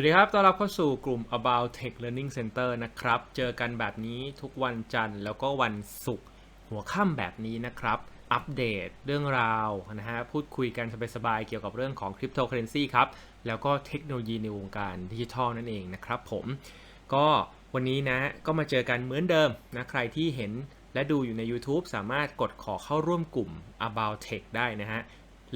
วัสดีครับ ต้อนรับเข้าสู่กลุ่ม About Tech Learning Center นะครับ เจอกันแบบนี้ทุกวันจันทร์แล้วก็วันศุกร์หัวค่ำแบบนี้นะครับ อัปเดตเรื่องราวนะฮะ พูดคุยกันสบายๆ เกี่ยวกับเรื่องของคริปโตเคอเรนซีครับ แล้วก็เทคโนโลยีในวงการดิจิทัลนั่นเองนะครับผม ก็วันนี้นะ ก็มาเจอกันเหมือนเดิมนะ ใครที่เห็นและดูอยู่ใน YouTube สามารถกดขอเข้าร่วมกลุ่ม About Tech ได้นะฮะ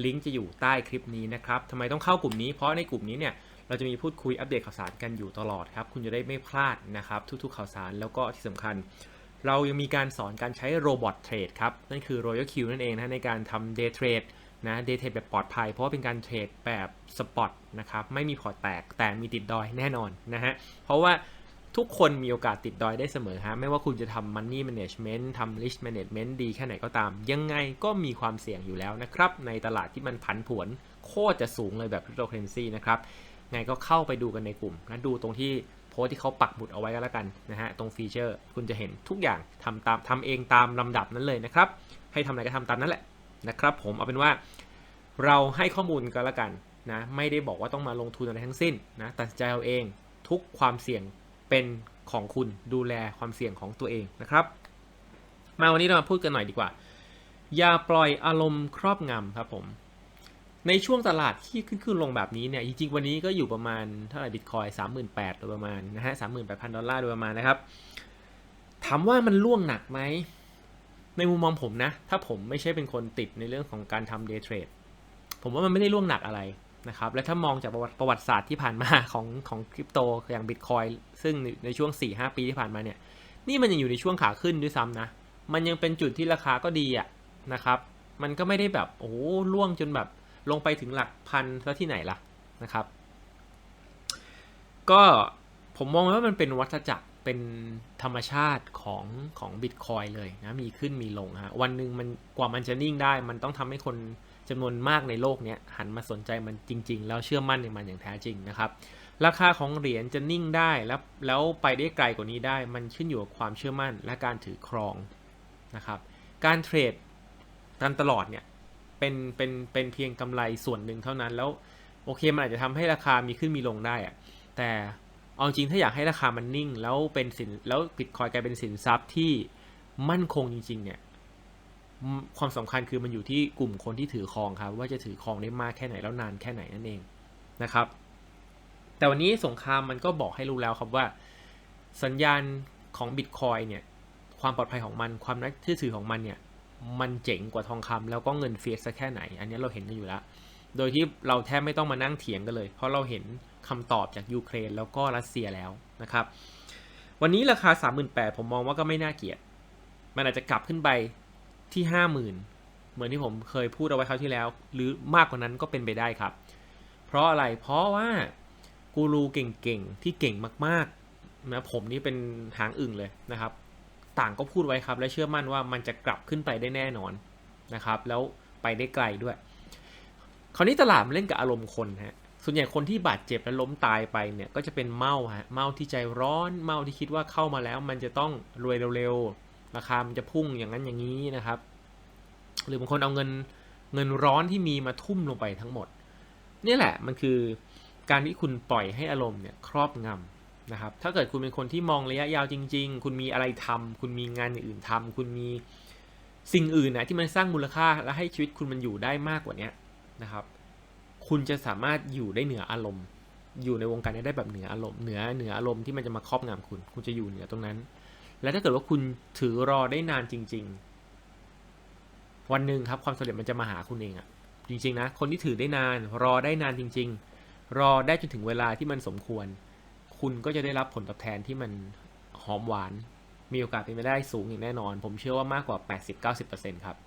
ลิงก์จะอยู่ใต้คลิปนี้นะครับทำไมต้องเข้ากลุ่มนี้ เพราะในกลุ่มนี้เนี่ย เราจะมีพูดคุยอัปเดตข่าวสารกันอยู่ตลอดครับ คุณจะได้ไม่พลาดนะครับ ทุกๆข่าวสารแล้วก็ที่สำคัญ เรายังมีการสอนการใช้โรบอทเทรดครับ นั่นคือ Royal Q นั่นเองนะในการทำ Day Trade นะ Day Trade แบบปลอดภัย เพราะว่าเป็นการเทรดแบบสปอตนะครับไม่มีพอร์ตแตกแต่มีติดดอยแน่นอนนะฮะเพราะว่าทุกคนมีโอกาสติดดอยได้เสมอฮะไม่ว่าคุณจะทำ Money Management ทำ Risk Management ดีแค่ไหนก็ตาม ยังไงก็มีความเสี่ยงอยู่แล้วนะครับ ในตลาดที่มันผันผวน โคตรจะสูงเลยแบบ Cryptocurrency นะครับ ไงก็เข้าไปดูกันในกลุ่มนะดูตรงที่โพสที่เขาปักหมุดเอาไว้ก็แล้วกันนะฮะตรงฟีเจอร์คุณจะเห็นทุกอย่างทำตามทำเองตามลำดับนั้นเลยนะครับ ให้ทำอะไรก็ทำตามนั้นแหละนะครับผมเอาเป็นว่าเราให้ข้อมูลกันแล้วกันนะไม่ได้บอกว่าต้องมาลงทุนอะไรทั้งสิ้นนะตัดใจเอาเองทุกความเสี่ยงเป็นของคุณดูแลความเสี่ยงของตัวเองนะครับ มาวันนี้เรามาพูดกันหน่อยดีกว่า อย่าปล่อยอารมณ์ครอบงำครับผม ในช่วงตลาดที่ขึ้นขึ้นลงแบบนี้เนี่ยจริงๆวันนี้ก็อยู่ประมาณเท่าไหร่บิตคอยสามหมื่นแปดโดยประมาณนะฮะสามหมื่นแปดพันดอลลาร์โดยประมาณนะครับ ถามว่ามันล่วงหนักไหม ในมุมมองผมนะ ถ้าผมไม่ใช่เป็นคนติดในเรื่องของการทำเดย์เทรดผมว่ามันไม่ได้ล่วงหนักอะไรนะครับ และถ้ามองจากประวัติประวัติศาสตร์ที่ผ่านมาของของคริปโตอย่างบิตคอยซึ่งในช่วง 4-5 ปีที่ผ่านมาเนี่ย นี่มันยังอยู่ในช่วงขาขึ้นด้วยซ้ำนะ มันยังเป็นจุดที่ราคาก็ดีอะนะครับ มันก็ไม่ได้แบบโอ้ล่วงจนแบบ ลงไปถึงหลักพันแล้วที่ไหนล่ะนะครับ ก็ผมมองว่ามันเป็นวัฏจักรเป็นธรรมชาติของของบิตคอยเลยนะมีขึ้นมีลงฮะวันหนึ่งมันกว่ามันจะนิ่งได้ มันต้องทำให้คนจำนวนมากในโลกเนี้ยหันมาสนใจมันจริง ๆ แล้วเชื่อมั่นในมันอย่างแท้จริงนะครับ ราคาของเหรียญจะนิ่งได้แล้วแล้วไปได้ไกลกว่านี้ได้ มันขึ้นอยู่กับความเชื่อมั่นและการถือครองนะครับ การเทรดกันตลอดเนี่ย เป็นเป็นเป็นเพียงกำไรส่วนหนึ่งเท่านั้นแล้วโอเคมันอาจจะทำให้ราคามีขึ้นมีลงได้อะแต่เอาจริงถ้าอยากให้ราคามันนิ่ง แล้วเป็นสินแล้วบิตคอยกลายเป็นสินทรัพย์ที่มั่นคงจริง ๆ เนี่ยความสำคัญคือมันอยู่ที่กลุ่มคนที่ถือครองครับ ว่าจะถือครองได้มากแค่ไหนแล้วนานแค่ไหนนั่นเองนะครับ แต่วันนี้สงครามมันก็บอกให้รู้แล้วครับว่า สัญญาณของบิตคอยเนี่ยความปลอดภัยของมันความน่าเชื่อถือของมันเนี่ย มันเจ๋งกว่าทองคำแล้วก็เงินเฟียสสักแค่ไหน อันนี้เราเห็นกันอยู่แล้ว โดยที่เราแทบไม่ต้องมานั่งเถียงกันเลย เพราะเราเห็นคำตอบจากยูเครนแล้วก็รัสเซียแล้วนะครับ วันนี้ราคา 38,000ผมมองว่าก็ไม่น่าเกลียด มันอาจจะกลับขึ้นไปที่ 50,000 เหมือนที่ผมเคยพูดเอาไว้คราวที่แล้ว หรือมากกว่านั้นก็เป็นไปได้ครับ เพราะอะไร เพราะว่ากูรูเก่งๆ ที่เก่งมากๆนะผมนี่เป็นหางอึ่งเลยนะครับ ต่างก็พูดไว้ครับ และเชื่อมั่นว่ามันจะกลับขึ้นไปได้แน่นอนนะครับ แล้วไปได้ไกลด้วย คราวนี้ตลาดมันเล่นกับอารมณ์คนฮะส่วนใหญ่คนที่บาดเจ็บและล้มตายไปเนี่ยก็จะเป็นเมาฮะเมาที่ใจร้อนเมาที่คิดว่าเข้ามาแล้ว มันจะต้องรวยเร็วๆราคามันจะพุ่งอย่างนั้นอย่างนี้นะครับ หรือบางคนเอาเงินเงินร้อนที่มีมาทุ่มลงไปทั้งหมด นี่แหละมันคือการที่คุณปล่อยให้อารมณ์เนี่ยครอบงำ นะครับ ถ้าเกิดคุณเป็นคนที่มองระยะยาวจริง ๆ คุณมีอะไรทำคุณมีงานอย่างอื่นทำคุณมีสิ่งอื่นนะที่มันสร้างมูลค่าและให้ชีวิตคุณมันอยู่ได้มากกว่าเนี้นะครับ คุณจะสามารถอยู่ได้เหนืออารมณ์ อยู่ในวงการนี้ได้แบบเหนืออารมณ์ เหนือเหนืออารมณ์ที่มันจะมาครอบงำคุณ คุณจะอยู่เหนือตรงนั้น และถ้าเกิดว่าคุณถือรอได้นานจริง ๆ วันหนึ่งครับความสำเร็จมันจะมาหาคุณเองอะจริงๆนะ คนที่ถือได้นาน รอได้นานจริง ๆ รอได้จนถึงเวลาที่มันสมควร คุณก็จะได้รับผลตอบแทนที่มันหอมหวาน มีโอกาสเป็นไปได้สูงอย่างแน่นอน ผมเชื่อว่ามากกว่า 80-90%ครับ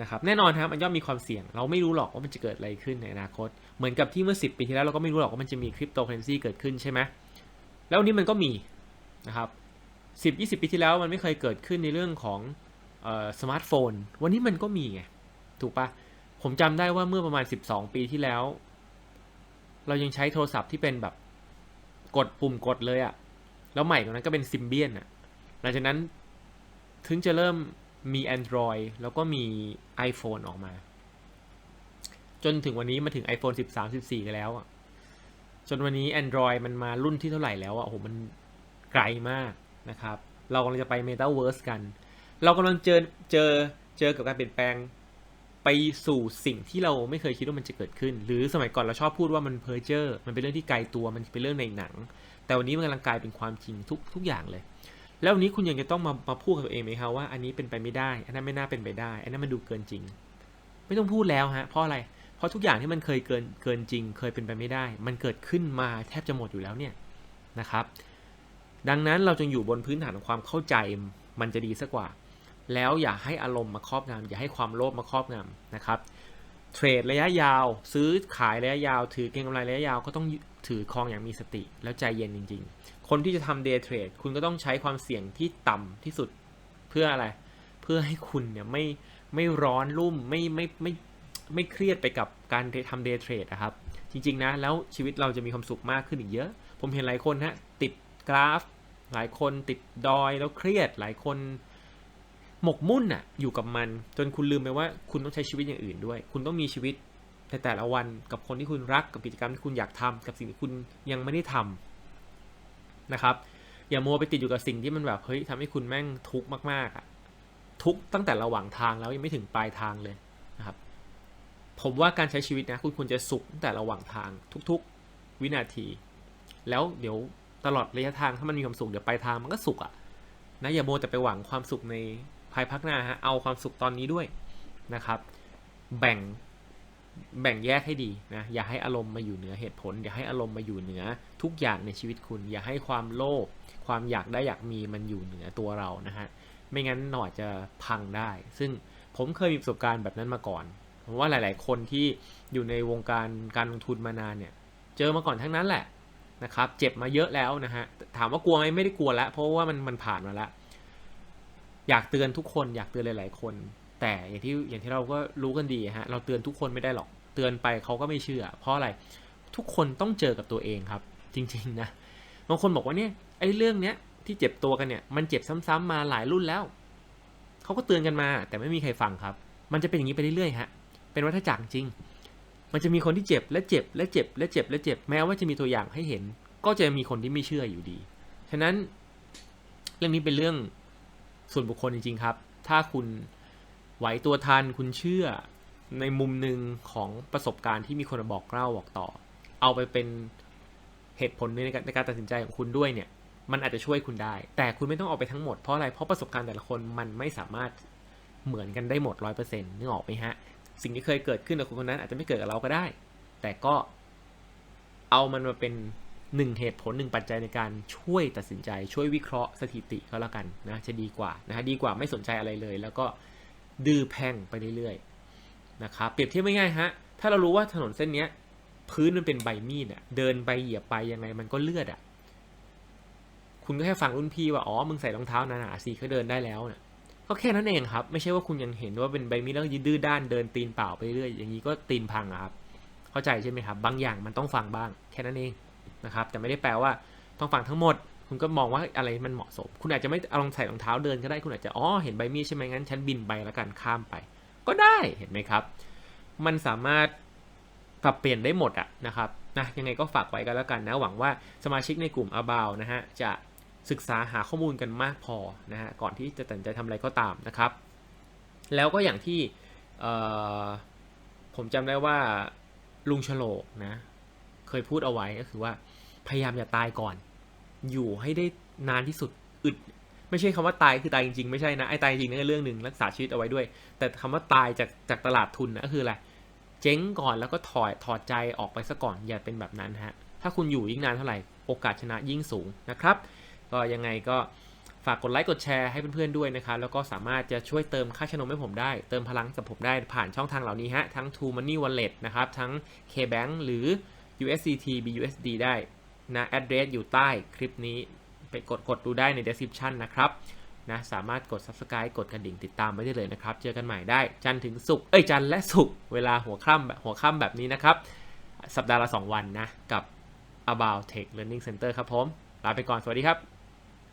นะครับแน่นอนครับมันย่อมมีความเสี่ยง เราไม่รู้หรอกว่ามันจะเกิดอะไรขึ้นในอนาคต เหมือนกับที่เมื่อ 10 ปีที่แล้วเราก็ไม่รู้หรอกว่ามันจะมีคริปโตเคอเรนซีเกิดขึ้นใช่ไหมแล้ววันนี้มันก็มีนะครับ10 20 ปีที่แล้วมันไม่เคยเกิดขึ้นในเรื่องของออสมาร์ทโฟน วันนี้มันก็มีไงถูกปะผมจำได้ว่าเมื่อประมาณ 12 ปีที่แล้ว เรายังใช้โทรศัพท์ที่เป็นแบบ กดปุ่มกดเลยอะแล้วใหม่กว่านั้นก็เป็นซิมเบียนอะหลังจากนั้นถึงจะเริ่มมี Android แล้วก็มี iPhone ออกมา จนถึงวันนี้มาถึง iPhone 13 14 กันแล้วอะจนวันนี้ Android มันมารุ่นที่เท่าไหร่แล้วอะโอ้โหมันไกลมากนะครับ เรากำลังจะไป Metaverse กัน เรากำลังเจอเจอเจอกับการเปลี่ยนแปลง ไปสู่สิ่งที่เราไม่เคยคิดว่ามันจะเกิดขึ้น หรือสมัยก่อนเราชอบพูดว่ามันเพอเจอร์มันเป็นเรื่องที่ไกลตัวมันเป็นเรื่องในหนัง แต่วันนี้มันกำลังกลายเป็นความจริงทุกทุกอย่างเลย แล้ววันนี้คุณยังจะต้องมามาพูดกับตัวเองไหมครับว่าอันนี้เป็นไปไม่ได้ อันนั้นไม่น่าเป็นไปได้ อันนั้นมันดูเกินจริง ไม่ต้องพูดแล้วฮะเพราะอะไร เพราะทุกอย่างที่มันเคยเกินเกินจริง เคยเป็นไปไม่ได้ มันเกิดขึ้นมาแทบจะหมดอยู่แล้วเนี่ยนะครับ ดังนั้นเราจึงอยู่บนพื้นฐานของความเข้าใจมันจะดีสักกว่า แล้วอย่าให้อารมณ์มาครอบงำอย่าให้ความโลภมาครอบงำนะครับ เทรดระยะยาว ซื้อขายระยะยาว ถือเก็งกำไรระยะยาวก็ต้องถือครองอย่างมีสติ แล้วใจเย็นจริง ๆ คนที่จะทำเดย์เทรดคุณก็ต้องใช้ความเสี่ยงที่ต่ำที่สุดเพื่ออะไร เพื่อให้คุณเนี่ยไม่ไม่ร้อนรุ่มไม่ไม่ไม่ไม่เครียดไปกับการทำเดย์เทรดนะครับ จริง ๆ นะ แล้วชีวิตเราจะมีความสุขมากขึ้นอีกเยอะ ผมเห็นหลายคนฮะติดกราฟ หลายคนติดดอยแล้วเครียดหลายคน หมกมุ่นอะอยู่กับมัน จนคุณลืมไปว่าคุณต้องใช้ชีวิตอย่างอื่นด้วย คุณต้องมีชีวิตในแต่ละวันกับคนที่คุณรักกับกิจกรรมที่คุณอยากทำกับสิ่งที่คุณยังไม่ได้ทำนะครับ อย่ามัวไปติดอยู่กับสิ่งที่มันแบบเฮ้ยทำให้คุณแม่งทุกข์มากๆอะทุกตั้งแต่ระหว่างทางแล้วยังไม่ถึงปลายทางเลยนะครับ ผมว่าการใช้ชีวิตนะคุณควรจะสุขตั้งแต่ระหว่างทาง ทุก ๆ วินาที แล้วเดี๋ยวตลอดระยะทางถ้ามันมีความสุขเดี๋ยวปลายทางมันก็สุขอะนะอย่าโมวแต่ไปหวังความสุขใน ภายภาคหน้าฮะเอาความสุขตอนนี้ด้วยนะครับ แบ่งแบ่งแยกให้ดีนะอย่าให้อารมณ์มาอยู่เหนือเหตุผล อย่าให้อารมณ์มาอยู่เหนือทุกอย่างในชีวิตคุณ อย่าให้ความโลภความอยากได้อยากมีมันอยู่เหนือตัวเรานะฮะไม่งั้นหนอจะพังได้ ซึ่งผมเคยมีประสบการณ์แบบนั้นมาก่อนผมว่าหลาย ๆ คนที่อยู่ในวงการการลงทุนมานานเนี่ยเจอมาก่อนทั้งนั้นแหละนะครับเจ็บมาเยอะแล้วนะฮะถามว่ากลัวไหมไม่ได้กลัวแล้วเพราะว่ามันมันผ่านมาแล้ว อยากเตือนทุกคนอยากเตือนหลาย ๆ คน แต่อย่างที่อย่างที่เราก็รู้กันดีฮะเราเตือนทุกคนไม่ได้หรอกเตือนไปเขาก็ไม่เชื่อ เพราะอะไรทุกคนต้องเจอกับตัวเองครับ จริง ๆ นะบางคนบอกว่าเนี่ยไอ้เรื่องเนี้ยที่เจ็บตัวกันเนี่ยมันเจ็บซ้ำๆมาหลายรุ่นแล้วเขาก็เตือนกันมา แต่ไม่มีใครฟังครับ มันจะเป็นอย่างนี้ไปเรื่อยๆฮะเป็นวัฏจักรจริง มันจะมีคนที่เจ็บและเจ็บและเจ็บและเจ็บและเจ็บแม้ว่าจะมีตัวอย่างให้เห็น ก็จะมีคนที่ไม่เชื่ออยู่ดี ฉะนั้นเรื่องนี้เป็นเรื่อง ส่วนบุคคลจริงๆครับ ถ้าคุณไหวตัวทันคุณเชื่อในมุมหนึ่งของประสบการณ์ที่มีคนมาบอกเล่าบอกต่อ เอาไปเป็นเหตุผลในการในการตัดสินใจของคุณด้วยเนี่ย มันอาจจะช่วยคุณได้ แต่คุณไม่ต้องเอาไปทั้งหมดเพราะอะไร เพราะประสบการณ์แต่ละคนมันไม่สามารถเหมือนกันได้หมดร้อยเปอร์เซ็นต์นึกออกไหมฮะ สิ่งที่เคยเกิดขึ้นกับคนคนนั้นอาจจะไม่เกิดกับเราก็ได้ แต่ก็เอามันมาเป็น หนึ่งเหตุผลหนึ่งปัจจัยในการช่วยตัดสินใจช่วยวิเคราะห์สถิติก็แล้วกันนะจะดีกว่านะฮะดีกว่าไม่สนใจอะไรเลย แล้วก็ดื้อแพงไปเรื่อยๆนะครับเปรียบเทียบไม่ง่ายฮะถ้าเรารู้ว่าถนนเส้นนี้พื้นมันเป็นใบมีดอะเดินไปเหยียบไปยังไงมันก็เลือดอะคุณก็แค่ฟังรุ่นพี่ว่าอ๋อมึงใส่รองเท้าหนาๆสิเขาเดินได้แล้วเนี่ยก็แค่นั้นเองครับ ไม่ใช่ว่าคุณยังเห็นว่าเป็นใบมีดแล้วยืดดื้อด้านเดินตีนเปล่าไปเรื่อยอย่างนี้ก็ตีนพังครับ เข้าใจใช่ไหมครับ บางอย่างมันต้องฟังบ้าง แค่นั้นเอง นะครับแต่ไม่ได้แปลว่าต้องฟังทั้งหมด คุณก็มองว่าอะไรมันเหมาะสม คุณอาจจะไม่เอาลองใส่รองเท้าเดินก็ได้คุณอาจจะอ๋อเห็นใบมีดใช่ไหมงั้นฉันบินไปแล้วกันข้ามไป ก็ได้เห็นไหมครับ มันสามารถปรับเปลี่ยนได้หมดอะนะครับนะยังไงก็ฝากไว้กันแล้วกันนะหวังว่าสมาชิกในกลุ่ม About นะฮะจะศึกษาหาข้อมูลกันมากพอนะฮะก่อนที่จะตัดใจทำอะไรก็ตามนะครับ แล้วก็อย่างที่ผมจำได้ว่าลุงฉลกนะเคยพูดเอาไว้ก็คือว่า พยายามอย่าตายก่อน อยู่ให้ได้นานที่สุดอึด ไม่ใช่คำว่าตายคือตายจริงๆไม่ใช่นะไอ้ตายจริงนั่นก็เรื่องหนึ่งรักษาชีวิตเอาไว้ด้วย แต่คำว่าตายจากจากตลาดทุนนะก็คืออะไรเจ๊งก่อนแล้วก็ถอดถอดใจออกไปซะก่อนอย่าเป็นแบบนั้นฮะถ้าคุณอยู่ยิ่งนานเท่าไหร่โอกาสชนะยิ่งสูงนะครับ ก็ยังไงก็ฝากกดไลค์กดแชร์ให้เพื่อนๆด้วยนะครับ แล้วก็สามารถจะช่วยเติมค่าชนมให้ผมได้ เติมพลังกับผมได้ผ่านช่องทางเหล่านี้ฮะ ทั้ง True Money Wallet นะครับ ทั้ง KBank หรือ USDT BUSD ได้ นะแอดเดรสอยู่ใต้คลิปนี้ไปกดกดดูได้ใน description นะครับนะสามารถกด subscribe กดกระดิ่งติดตามไว้ได้เลยนะครับ เจอกันใหม่ได้ จันถึงสุกเอ้ยจันและสุกเวลาหัวค่ำแบบหัวค่ำแบบนี้นะครับ สัปดาห์ละ 2 วันนะ กับ About Tech Learning Center ครับผม ลาไปก่อน สวัสดีครับ